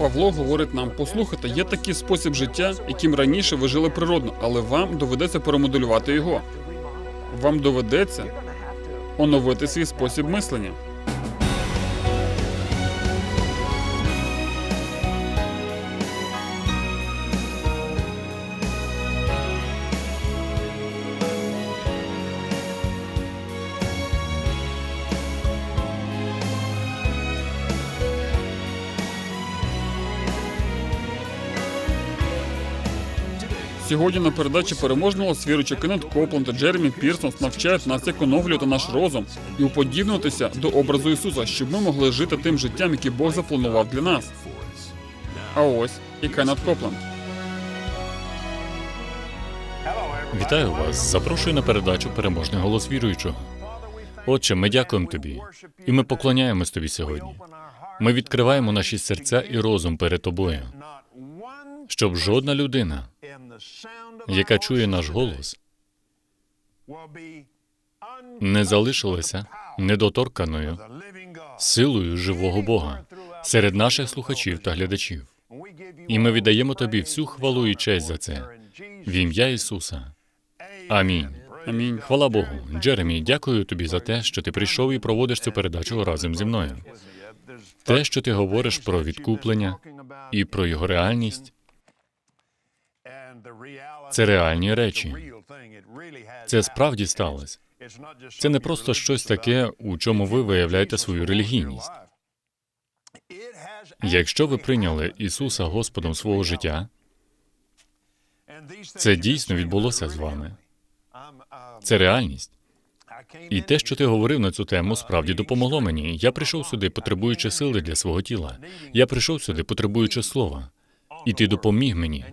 Павло говорить нам: послухайте, є такий спосіб життя, яким раніше ви жили природно, але вам доведеться перемоделювати його. Вам доведеться оновити свій спосіб мислення. Сьогодні на передачі переможного свіручі Кеннет Копланд та Джеремі Пірсон навчають нас, як оновлювати наш розум і уподібнюватися до образу Ісуса, щоб ми могли жити тим життям, яке Бог запланував для нас. А ось і Кеннет Копланд. Вітаю вас. Запрошую на передачу Переможний голос віруючого. Отче, ми дякуємо тобі, і ми поклоняємось тобі сьогодні. Ми відкриваємо наші серця і розум перед тобою, щоб жодна людина, яка чує наш голос, не залишилася недоторканою силою живого Бога серед наших слухачів та глядачів. І ми віддаємо тобі всю хвалу і честь за це в ім'я Ісуса. Амінь. Амінь. Хвала Богу. Джеремі, дякую тобі за те, що ти прийшов і проводиш цю передачу разом зі мною. Те, що ти говориш про відкуплення і про його реальність, це реальні речі. Це справді сталося. Це не просто щось таке, у чому ви виявляєте свою релігійність. Якщо ви прийняли Ісуса Господом свого життя, це дійсно відбулося з вами. Це реальність. І те, що ти говорив на цю тему, справді допомогло мені. Я прийшов сюди, потребуючи сили для свого тіла. Я прийшов сюди, потребуючи слова. І ти допоміг мені.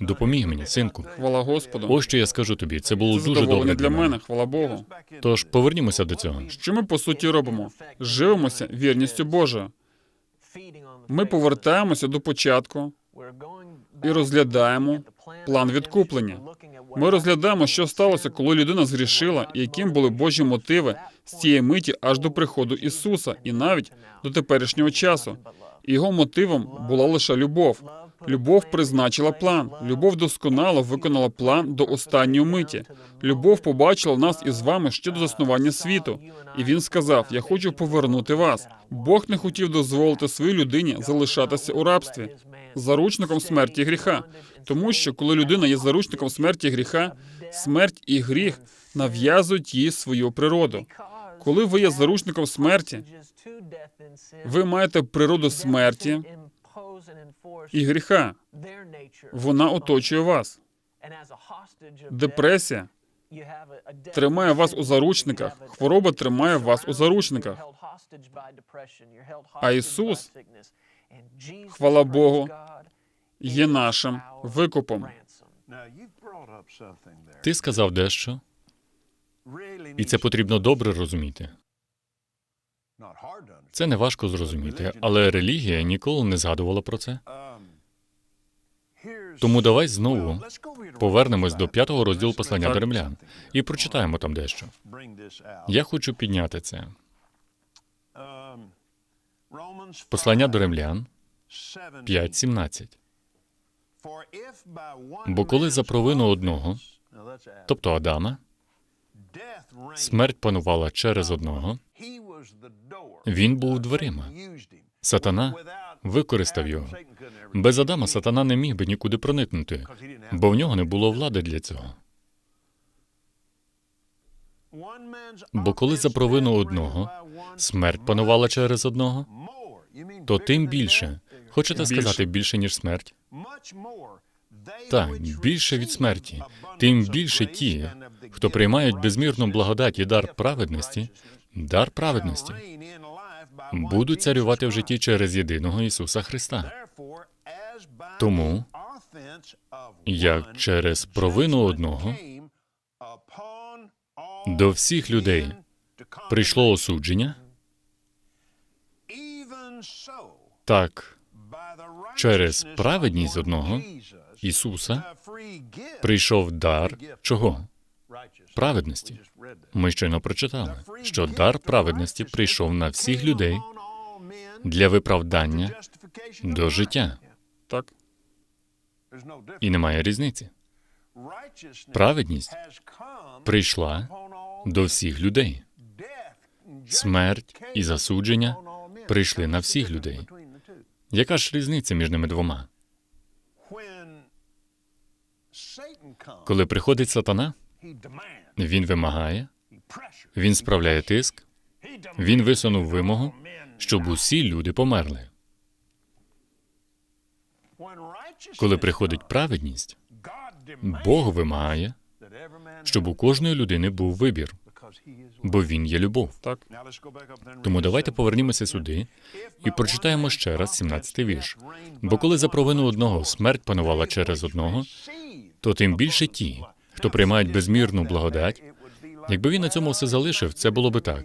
Допоміг мені, синку. Хвала Господу. Ось що я скажу тобі. Це було Це дуже добре для мене, хвала Богу. Тож повернімося до цього. Що ми по суті робимо? Живемося вірністю Божою. Ми повертаємося до початку і розглядаємо план відкуплення. Ми розглядаємо, що сталося, коли людина згрішила, і яким були Божі мотиви з цієї миті аж до приходу Ісуса, і навіть до теперішнього часу. Його мотивом була лише любов. Любов призначила план. Любов досконало виконала план до останньої миті. Любов побачила нас із вами ще до заснування світу. І він сказав: Я хочу повернути вас. Бог не хотів дозволити своїй людині залишатися у рабстві, заручником смерті гріха. Тому що коли людина є заручником смерті гріха, смерть і гріх нав'язують їй свою природу. Коли ви є заручником смерті, ви маєте природу смерті і гріха. Вона оточує вас. Депресія тримає вас у заручниках. Хвороба тримає вас у заручниках. А Ісус, Хвала Богу, Є нашим викупом. Ти сказав дещо, і це потрібно добре розуміти. Це не важко зрозуміти, але релігія ніколи не згадувала про це. Тому давай знову повернемось до п'ятого розділу послання до римлян і прочитаємо там дещо. Я хочу підняти це. Послання до римлян 5.17. Бо коли за провину одного, тобто Адама, смерть панувала через одного, він був дверима. Сатана використав його. Без Адама сатана не міг би нікуди проникнути, бо в нього не було влади для цього. Бо коли за провину одного смерть панувала через одного, то тим більше. Хочете сказати більше, ніж смерть? Так, більше від смерті. Тим більше ті, хто приймають безмірну благодать і дар праведності, дар праведності, будуть царювати в житті через єдиного Ісуса Христа. Тому, Як через провину одного до всіх людей прийшло осудження, так через праведність одного Ісуса прийшов дар чого? Праведності. Ми щойно прочитали, що дар праведності прийшов на всіх людей для виправдання до життя. Так, І немає різниці. Праведність прийшла до всіх людей. Смерть і засудження прийшли на всіх людей. Яка ж різниця між ними двома? Коли приходить сатана, він вимагає, він справляє тиск, він висунув вимогу, щоб усі люди померли. Коли приходить праведність, Бог вимагає, щоб у кожної людини був вибір, бо він є любов. так. Тому давайте повернімося сюди і прочитаємо ще раз 17-й вірш. Бо коли за провину одного смерть панувала через одного, то тим більше ті, хто приймають безмірну благодать, якби він на цьому все залишив, це було би так.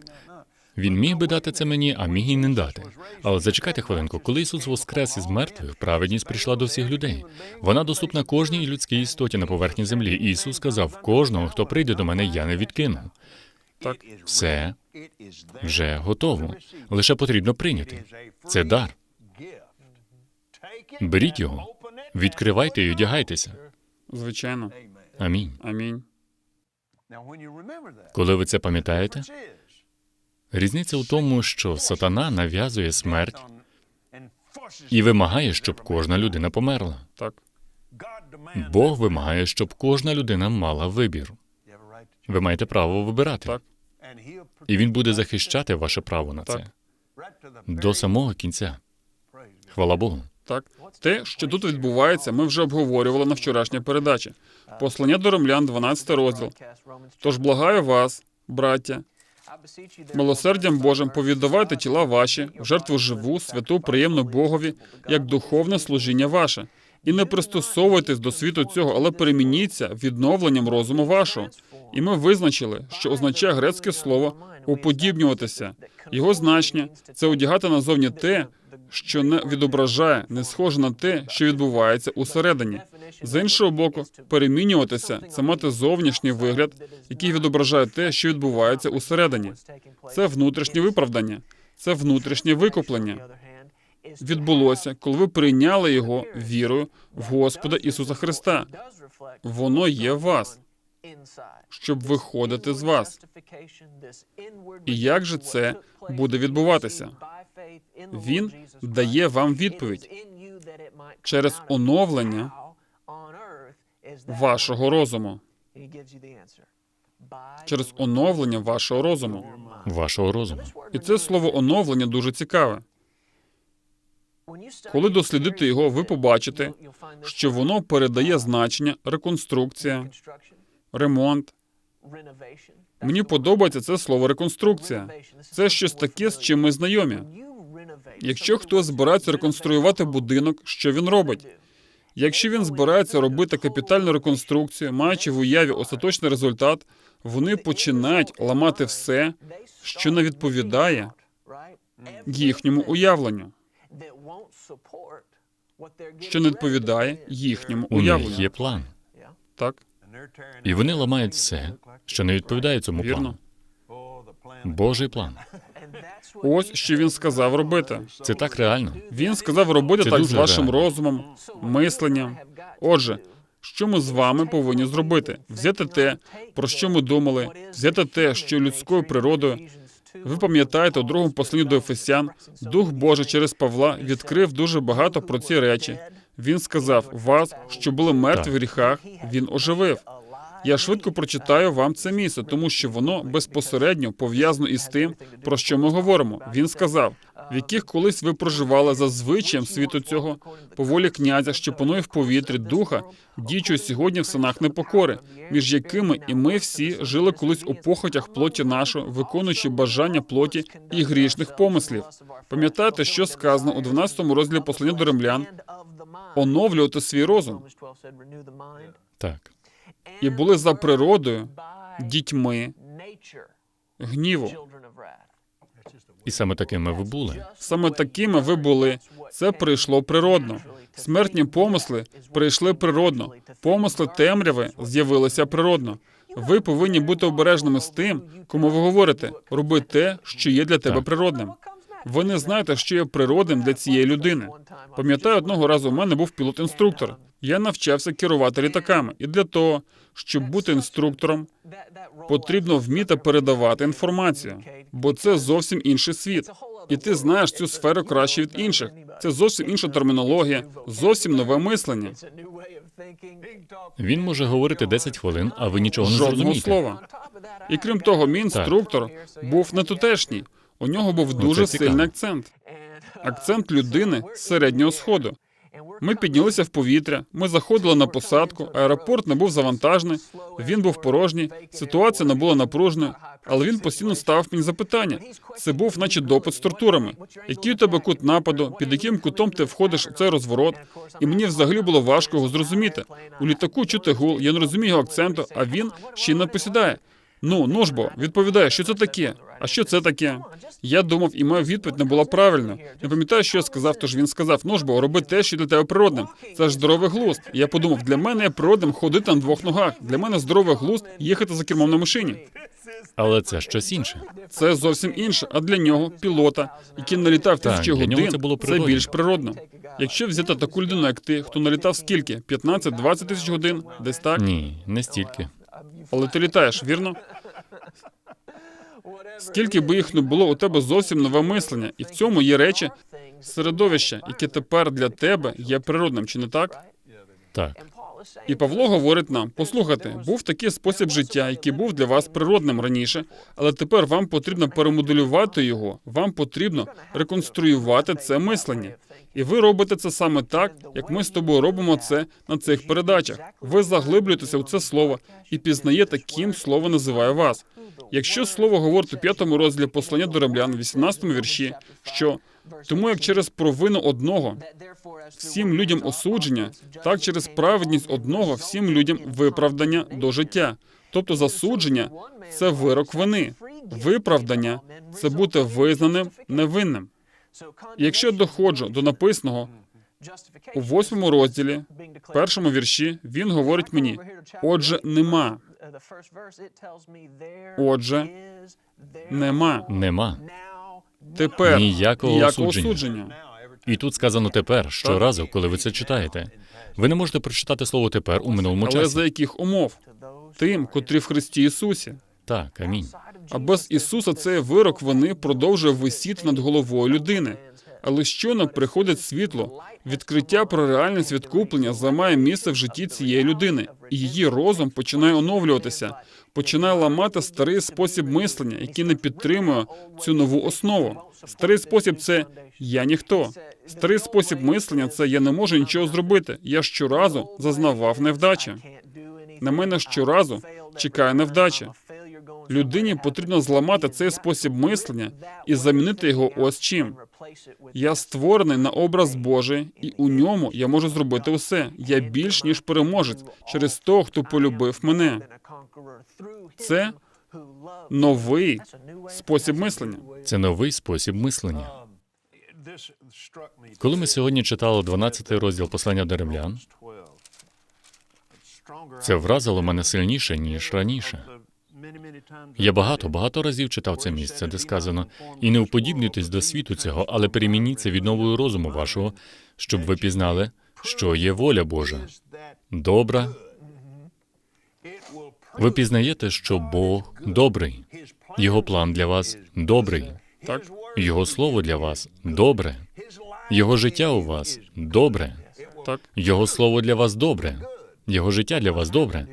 Він міг би дати це мені, а міг і не дати. Але зачекайте хвилинку, коли Ісус воскрес із мертвих, праведність прийшла до всіх людей. Вона доступна кожній людській істоті на поверхні землі. І Ісус сказав: кожного, хто прийде до мене, я не відкину. Так. Все вже готово. Лише потрібно прийняти. Це дар. Беріть його, відкривайте і одягайтеся. Звичайно. Амінь. Амінь. Коли ви це пам'ятаєте, різниця у тому, що сатана нав'язує смерть і вимагає, щоб кожна людина померла. Так. Бог вимагає, щоб кожна людина мала вибір. Ви маєте право вибирати, Так. і він буде захищати ваше право на це Так. до самого кінця. Хвала Богу. Так, те, що тут відбувається, ми вже обговорювали на вчорашній передачі. Послання до римлян, 12 розділ. Тож благаю вас, браття, милосердям Божим повіддавайте тіла ваші в жертву живу, святу, приємну Богові, як духовне служіння ваше. І не пристосовуйтесь до світу цього, але перемініться відновленням розуму вашого. І ми визначили, що означає грецьке слово уподібнюватися. Його значення це одягати назовні те, що не відображає, не схоже на те, що відбувається усередині. З іншого боку, перемінюватися це мати зовнішній вигляд, який відображає те, що відбувається усередині. Це внутрішнє виправдання, це внутрішнє викуплення. Відбулося, коли ви прийняли його вірою в Господа Ісуса Христа. Воно є в вас, щоб виходити з вас. І як же це буде відбуватися? Він дає вам відповідь через оновлення вашого розуму. Через оновлення вашого розуму. Вашого розуму. І це слово оновлення дуже цікаве. Коли дослідити його, ви побачите, що воно передає значення реконструкція, ремонт. Мені подобається це слово реконструкція. Це щось таке, з чим ми знайомі. Якщо хтось збирається реконструювати будинок, що він робить? Якщо він збирається робити капітальну реконструкцію, маючи в уяві остаточний результат, вони починають ламати все, що не відповідає їхньому уявленню, що не відповідає їхньому У них уявленню. є план. Так, І вони ламають все, що не відповідає цьому вірно. плану. Божий план. Ось що він сказав робити. Це так реально. Він сказав робити Це так з вашим реально. розумом, мисленням. Отже, що ми з вами повинні зробити? Взяти те, про що ми думали, взяти те, що людською природою. Ви пам'ятаєте, у другому посланні до Ефесян Дух Божий через Павла відкрив дуже багато про ці речі. Він сказав: вас, що були мертві в гріхах, він оживив. Я швидко прочитаю вам це місце, тому що воно безпосередньо пов'язано із тим, про що ми говоримо. Він сказав, в яких колись ви проживали за звичаєм світу цього, по волі князя, що панує в повітрі духа, діючого сьогодні в синах непокори, між якими і ми всі жили колись у похотях плоті нашої, виконуючи бажання плоті і грішних помислів. Пам'ятаєте, що сказано у 12 розділі послання до римлян? Оновлювати свій розум. Так. І були за природою дітьми гніву. І саме такими ви були. Саме такими ви були. Це прийшло природно. Смертні помисли прийшли природно. Помисли темряви з'явилися природно. Ви повинні бути обережними з тим, кому ви говорите. Роби те, що є для тебе Так. природним. Ви не знаєте, що є природним для цієї людини. Пам'ятаю, одного разу у мене був пілот-інструктор. Я навчався керувати літаками, і для того, щоб бути інструктором, потрібно вміти передавати інформацію, бо це зовсім інший світ. І ти знаєш цю сферу краще від інших. Це зовсім інша термінологія, зовсім нове мислення. Він може говорити 10 хвилин, а ви нічого не Жодного зрозумієте. слова. І крім того, мій інструктор був не тутешній. У нього був дуже сильний акцент. Акцент людини з середнього сходу. Ми піднялися в повітря, ми заходили на посадку, аеропорт не був завантажений, він був порожній, ситуація не була напруженою, але він постійно ставив мені запитання. Це був, наче допит з тортурами. Який у тебе кут нападу, під яким кутом ти входиш у цей розворот? І мені взагалі було важко його зрозуміти. У літаку чути гул, я не розумію його акценту, а він ще й не посідає. Ну, ну ж бо, відповідає, що це таке? А що це таке? Я думав, і моя відповідь не була правильною. Не пам'ятаю, що я сказав, тож він сказав: ну ж бо, роби те, що для тебе природним. Це ж здоровий глузд. І я подумав, для мене є природним ходити на двох ногах. Для мене здоровий глузд їхати за кермом на машині. Але це щось інше. Це зовсім інше. А для нього, пілота, який налітав тисячі для нього годин, це було це природно. більш природно. Якщо взяти таку людину, як ти, хто налітав скільки? 15-20 тисяч годин, десь так. Ні, не стільки. Але ти літаєш, вірно? Скільки би їх не було, у тебе зовсім нове мислення, і в цьому є речі, середовище, яке тепер для тебе є природним, чи не так? Так. І Павло говорить нам: послухайте, був такий спосіб життя, який був для вас природним раніше, але тепер вам потрібно перемоделювати його. Вам потрібно реконструювати це мислення. І ви робите це саме так, як ми з тобою робимо це на цих передачах. Ви заглиблюєтеся у це слово і пізнаєте, ким слово називає вас. Якщо слово говорить у п'ятому розділі послання до римлян, 18 вірші, що тому як через провину одного всім людям осудження, так через праведність одного всім людям виправдання до життя. Тобто засудження це вирок вини, виправдання це бути визнаним невинним. І Якщо я доходжу до написаного у восьмому розділі, першому вірші, він говорить мені: отже, нема, отже, нема. Нема. Тепер Ніякого осудження. І тут сказано тепер, щоразу, коли ви це читаєте. Ви не можете прочитати слово тепер у минулому Але за яких умов? Тим, котрі в Христі Ісусі. Так, амінь. А без Ісуса цей вирок вони продовжує висіти над головою людини. Але щойно приходить світло, відкриття про реальність відкуплення займає місце в житті цієї людини, і її розум починає оновлюватися, починає ламати старий спосіб мислення, який не підтримує цю нову основу. Старий спосіб це я ніхто. Старий спосіб мислення це я не можу нічого зробити. Я щоразу зазнавав невдачі. На мене щоразу чекає невдача. Людині потрібно зламати цей спосіб мислення і замінити його ось чим. Я створений на образ Божий, і у ньому я можу зробити усе. Я більш ніж переможець через того, хто полюбив мене. Це новий спосіб мислення. Це новий спосіб мислення. Коли ми сьогодні читали 12 розділ послання до римлян, це вразило мене сильніше, ніж раніше. Я багато, багато разів читав це місце, де сказано: і не уподібнюйтесь до світу цього, але перемініться від новою розуму вашого, щоб ви пізнали, що є воля Божа, добра. Ви пізнаєте, що Бог добрий, його план для вас добрий, Так? його слово для вас добре, його життя у вас добре, Так. його слово для вас добре, його життя для вас добре.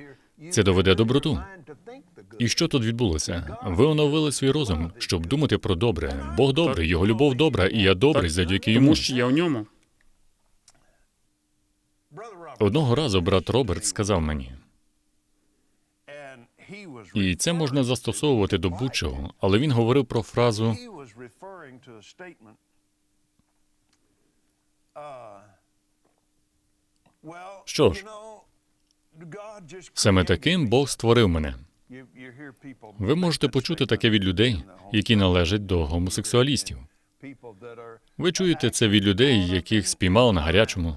Це доведе доброту. І що тут відбулося? Ви оновили свій розум, щоб думати про добре. Бог добрий, його любов добра, і я добрий завдяки йому. Тому що я у ньому. Одного разу брат Роберт сказав мені, і це можна застосовувати до будь-чого, але він говорив про фразу Що ж, саме таким Бог створив мене. Ви можете почути таке від людей, які належать до гомосексуалістів. Ви чуєте це від людей, яких спіймали на гарячому.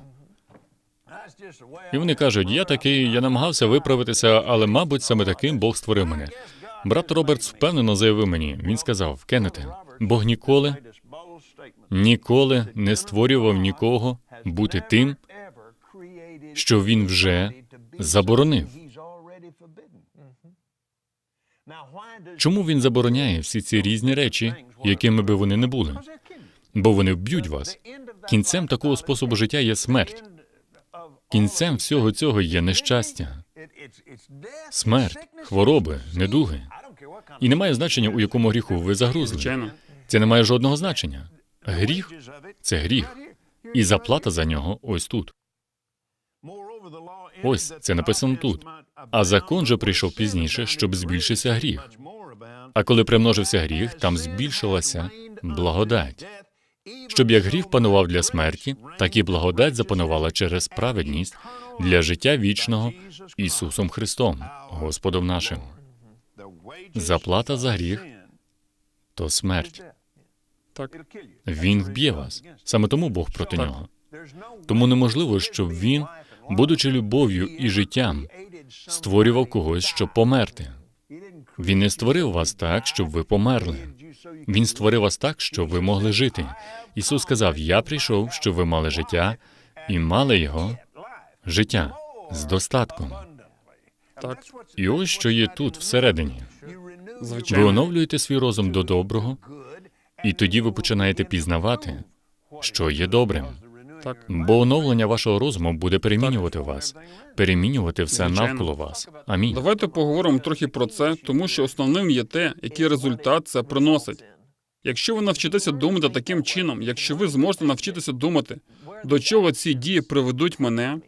І вони кажуть: я такий, я намагався виправитися, але, мабуть, саме таким Бог створив мене. Брат Робертс впевнено заявив мені. Він сказав: Кеннете, Бог ніколи ніколи не створював нікого бути тим, що він вже заборонив. Чому він забороняє всі ці різні речі, якими би вони не були? Бо вони вб'ють вас. Кінцем такого способу життя є смерть. Кінцем всього цього є нещастя, смерть, хвороби, недуги. І немає значення, у якому гріху ви загрузли. Це не має жодного значення. Гріх це гріх, і заплата за нього ось тут. Ось це написано тут. А закон же прийшов пізніше, щоб збільшився гріх. А коли примножився гріх, там збільшилася благодать. Щоб як гріх панував для смерті, так і благодать запанувала через праведність для життя вічного Ісусом Христом, Господом нашим. Заплата за гріх То смерть. Так. Він вб'є вас. Саме тому Бог проти нього. Тому неможливо, щоб він, будучи любов'ю і життям, створював когось, щоб померти. Він не створив вас так, щоб ви померли. Він створив вас так, щоб ви могли жити. Ісус сказав: Я прийшов, щоб ви мали життя і мали його життя з достатком. Так. І ось що є тут всередині. Ви оновлюєте свій розум до доброго, і тоді ви починаєте пізнавати, що є добрим. Так. Бо оновлення вашого розуму буде перемінювати вас, перемінювати все навколо вас. Амінь. Давайте поговоримо трохи про це, тому що основним є те, який результат це приносить. Якщо ви навчитеся думати таким чином, якщо ви зможете навчитися думати, до чого ці дії приведуть мене,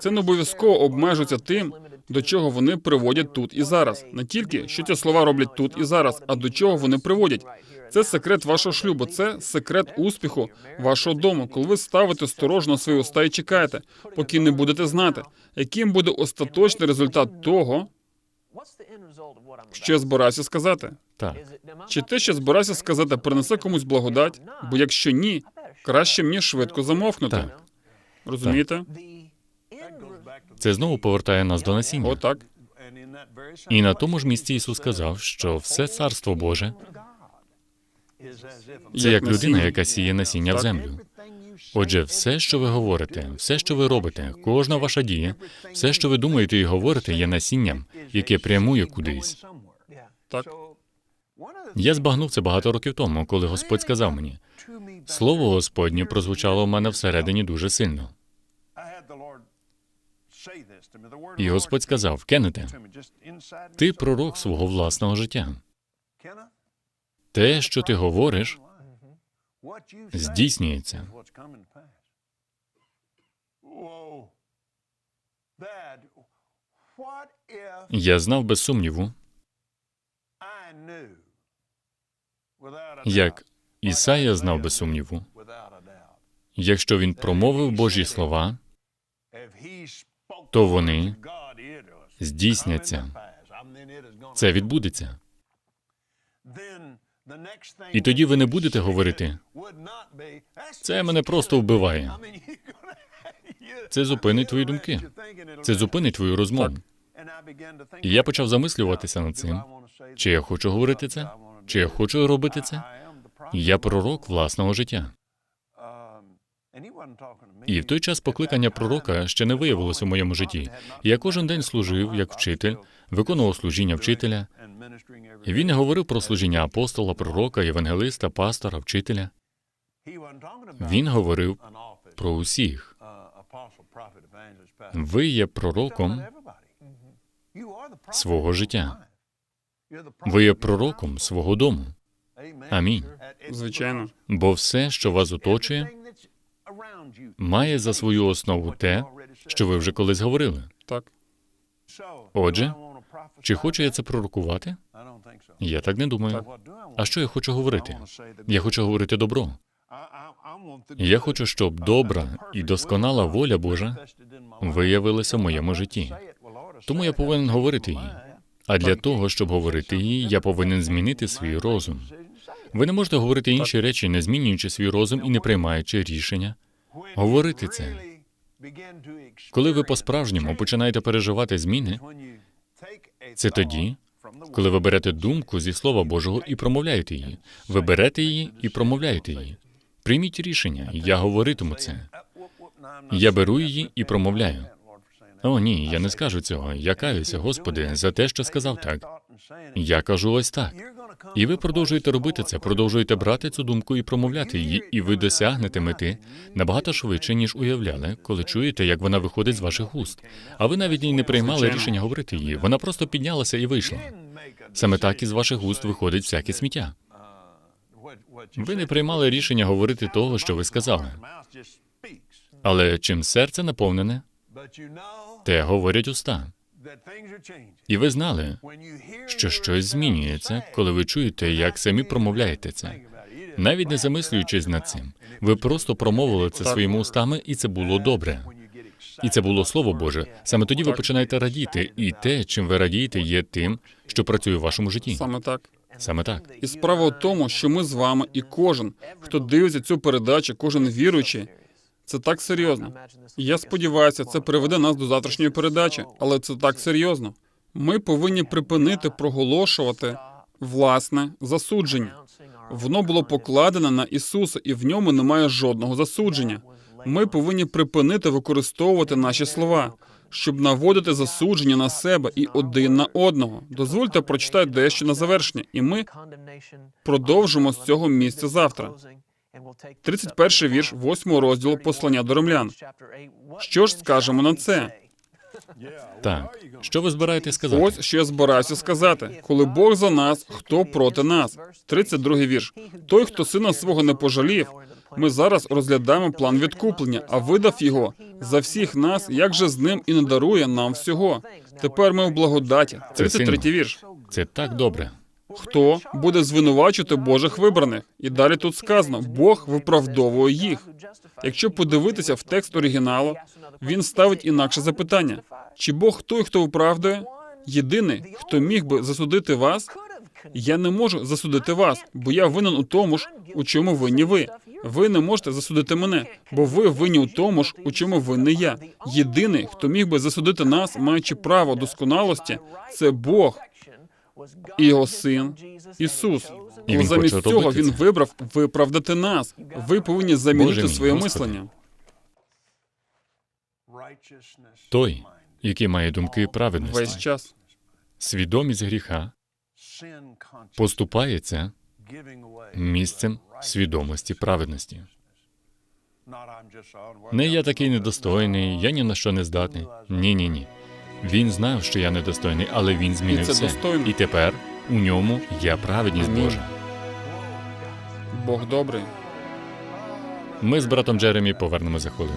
це не обов'язково обмежується тим, до чого вони приводять тут і зараз. Не тільки що ці слова роблять тут і зараз, а до чого вони приводять. Це секрет вашого шлюбу, це секрет успіху вашого дому, коли ви ставите сторожно свої уста і чекаєте, поки не будете знати, яким буде остаточний результат того, що я збираюся сказати. Так. Чи те, що збираюся сказати, принесе комусь благодать? Бо якщо ні, краще мені швидко замовкнути. Так. Розумієте? Це знову повертає нас до насіння. Отак. І на тому ж місці Ісус сказав, що все царство Боже це як людина, яка сіє насіння в землю. Отже, все, що ви говорите, все, що ви робите, кожна ваша дія, все, що ви думаєте і говорите, є насінням, яке прямує кудись. Так. Я збагнув це багато років тому, коли Господь сказав мені, слово Господнє прозвучало в мене всередині дуже сильно. І Господь сказав: Кеннете, ти пророк свого власного життя. Те, що ти говориш, здійснюється. Я знав без сумніву, як Ісая знав без сумніву, якщо він промовив Божі слова, то вони здійсняться. Це відбудеться. І тоді ви не будете говорити. Це мене просто вбиває. Це зупинить твої думки. Це зупинить твою розмову. І я почав замислюватися над цим. Чи я хочу говорити це? Чи я хочу робити це? Я пророк власного життя. І в той час покликання пророка ще не виявилося в моєму житті. Я кожен день служив як вчитель, виконував служіння вчителя. І він не говорив про служіння апостола, пророка, євангелиста, пастора, вчителя. Він говорив про усіх. Ви є пророком свого життя. Ви є пророком свого дому. Амінь. Звичайно. Бо все, що вас оточує, має за свою основу те, що ви вже колись говорили. Так. Отже, Чи хочу я це пророкувати? Я так не думаю. А що я хочу говорити? Я хочу говорити добро. Я хочу, щоб добра і досконала воля Божа виявилася в моєму житті. Тому я повинен говорити її. А для того, щоб говорити її, я повинен змінити свій розум. Ви не можете говорити інші речі, не змінюючи свій розум і не приймаючи рішення. Говорити це. Коли ви по-справжньому починаєте переживати зміни, це тоді, коли ви берете думку зі Слова Божого і промовляєте її. Ви берете її і промовляєте її. Прийміть рішення, я говоритиму це. Я беру її і промовляю. О, ні, я не скажу цього. Я каюся, Господи, за те, що сказав так. Я кажу ось так. І ви продовжуєте робити це, продовжуєте брати цю думку і промовляти її, і ви досягнете мети набагато швидше, ніж уявляли, коли чуєте, як вона виходить з ваших уст. А ви навіть і не приймали рішення говорити її. Вона просто піднялася і вийшла. Саме так із ваших уст виходить всяке сміття. Ви не приймали рішення говорити того, що ви сказали. Але чим серце наповнене, те говорять уста. І ви знали, що щось змінюється, коли ви чуєте, як самі промовляєте це. Навіть не замислюючись над цим, ви просто промовили це своїми устами, і це було добре. І це було слово Боже. Саме тоді ви починаєте радіти, і те, чим ви радієте, є тим, що працює в вашому житті. Саме так. Саме так. І справа в тому, що ми з вами і кожен, хто дивиться цю передачу, кожен віруючий, це так серйозно. Я сподіваюся, це приведе нас до завтрашньої передачі, але це так серйозно. Ми повинні припинити проголошувати власне засудження. Воно було покладене на Ісуса, і в ньому немає жодного засудження. Ми повинні припинити використовувати наші слова, щоб наводити засудження на себе і один на одного. Дозвольте прочитати дещо на завершення, і ми продовжимо з цього місця завтра. 31 вірш 8 розділу послання до римлян. Що ж скажемо на це? Так. Що ви збираєтесь сказати? Ось що я збираюся сказати. Коли Бог за нас, хто проти нас? 32 вірш. Той, хто сина свого не пожалів, ми зараз розглядаємо план відкуплення, а видав його за всіх нас, як же з ним і не дарує нам всього. Тепер ми в благодаті. 33 сильно. вірш. Це так добре. Хто буде звинувачувати Божих вибраних? І далі тут сказано: Бог виправдовує їх. Якщо подивитися в текст оригіналу, він ставить інакше запитання: чи Бог той, хто виправдує? Єдиний, хто міг би засудити вас, я не можу засудити вас, бо я винен у тому ж, у чому винні ви. Ви не можете засудити мене, бо ви винні у тому ж, у чому винний я. Єдиний, хто міг би засудити нас, маючи право досконалості, це Бог його син Ісус. І він замість хоче цього робити він це. виправ виправдати нас. Ви повинні замінити Боже мій, своє Господи. мислення. Той, який має думки Весь праведності, час. свідомість гріха, поступається місцем свідомості праведності. Не я такий недостойний, я ні на що не здатний. Ні, ні, ні. Він знав, що я недостойний, але він змінив І це все. достойно. І тепер у ньому є праведність Амінь. Божа. Бог добрий. Ми з братом Джеремі повернемо за хвилину.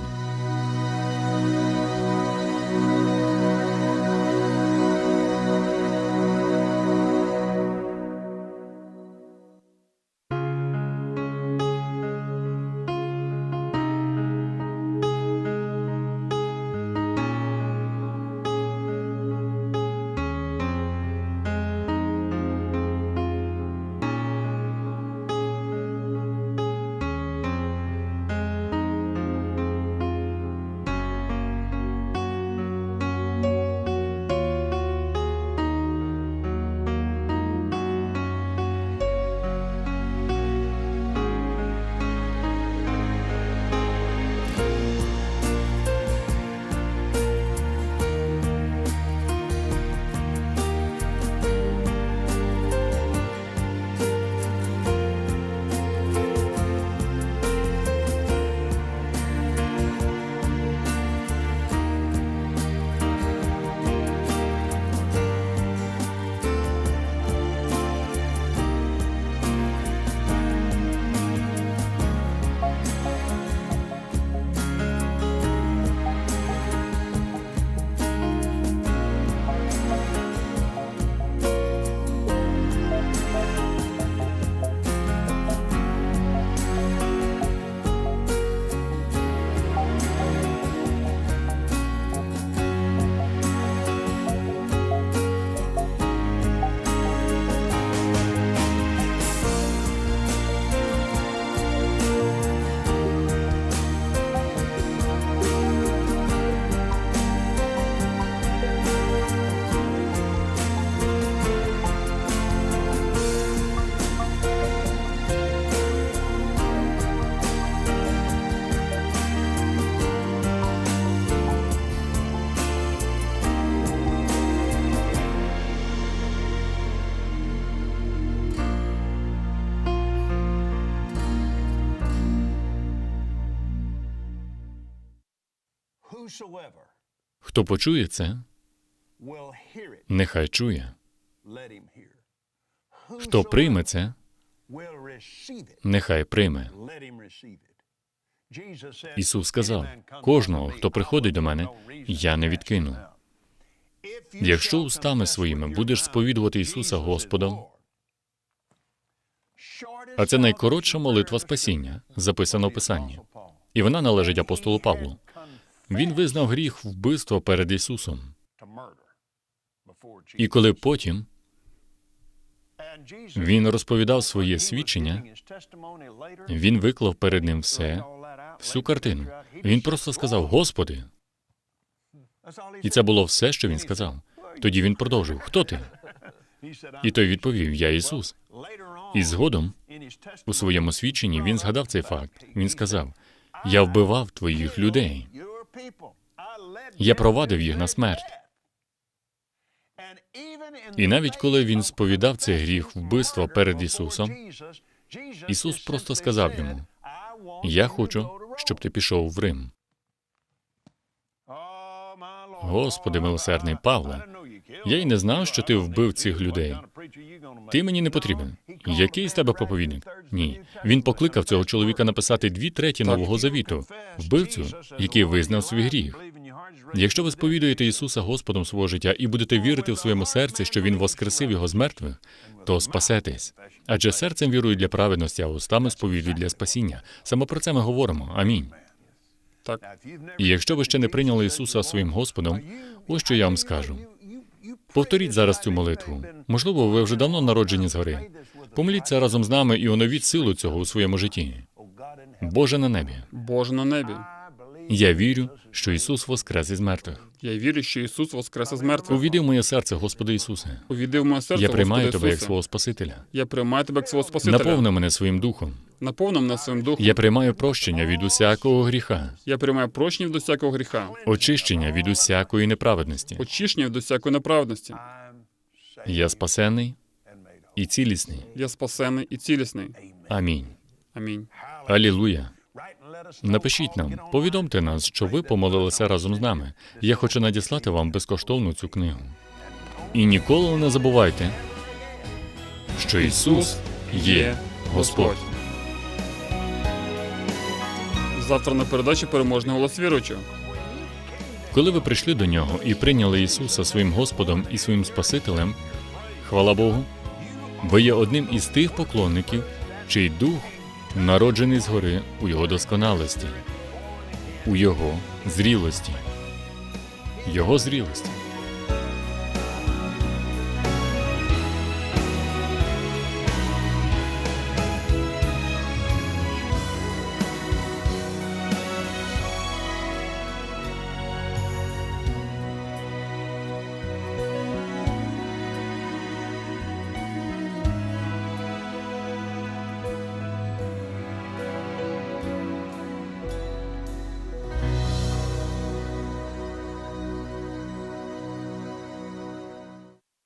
Хто почує це, нехай чує. Хто прийме це, нехай прийме. Ісус сказав: кожного, хто приходить до мене, я не відкину. Якщо устами своїми будеш сповідувати Ісуса Господом, а це найкоротша молитва спасіння, записана в Писанні, і вона належить апостолу Павлу. Він визнав гріх вбивства перед Ісусом. І коли потім він розповідав своє свідчення, він виклав перед ним все, всю картину. Він просто сказав: Господи, і це було все, що він сказав. Тоді він продовжив: Хто ти? І той відповів: Я Ісус. І згодом у своєму свідченні він згадав цей факт. Він сказав: Я вбивав твоїх людей, я провадив їх на смерть. І навіть коли він сповідав цей гріх вбивства перед Ісусом, Ісус просто сказав йому: Я хочу, щоб ти пішов в Рим. Господи, милосердний Павле, я й не знав, що ти вбив цих людей. Ти мені не потрібен. Який з тебе проповідник? Ні. Він покликав цього чоловіка написати дві треті нового завіту, вбивцю, який визнав свій гріх. Якщо ви сповідуєте Ісуса Господом свого життя і будете вірити в своєму серці, що Він воскресив його з мертвих, то спасетесь. Адже серцем вірують для праведності, а устами сповідують для спасіння. Саме про це ми говоримо. Амінь. Так, І якщо ви ще не прийняли Ісуса своїм Господом, ось що я вам скажу. Повторіть зараз цю молитву. Можливо, ви вже давно народжені згори. Помоліться разом з нами і оновіть силу цього у своєму житті. Боже на небі, Боже на небі. я вірю, що Ісус воскрес із мертвих. Я вірю, що Ісус воскрес із мертвих. Увійди в моє серце, Господи Ісусе. Увійди в моє серце, Я приймаю Господи Тебе як свого Спасителя. Я приймаю тебе як свого Спасителя. Наповни мене своїм духом. Наповни мене своїм духом. Я приймаю прощення від усякого гріха, Я приймаю прощення від усякого гріха, очищення від усякої неправедності. очищення від усякої неправедності. Я спасений і цілісний. Я спасений і цілісний. Амінь. Амінь. Алілуя. Напишіть нам, повідомте нас, що ви помолилися разом з нами. Я хочу надіслати вам безкоштовну цю книгу. І ніколи не забувайте, що Ісус є Господь. Завтра на передачі переможний голос віруючого. Коли ви прийшли до нього і прийняли Ісуса своїм Господом і своїм Спасителем, хвала Богу, ви є одним із тих поклонників, чий дух народжений згори у його досконалості, у його зрілості. Його зрілості.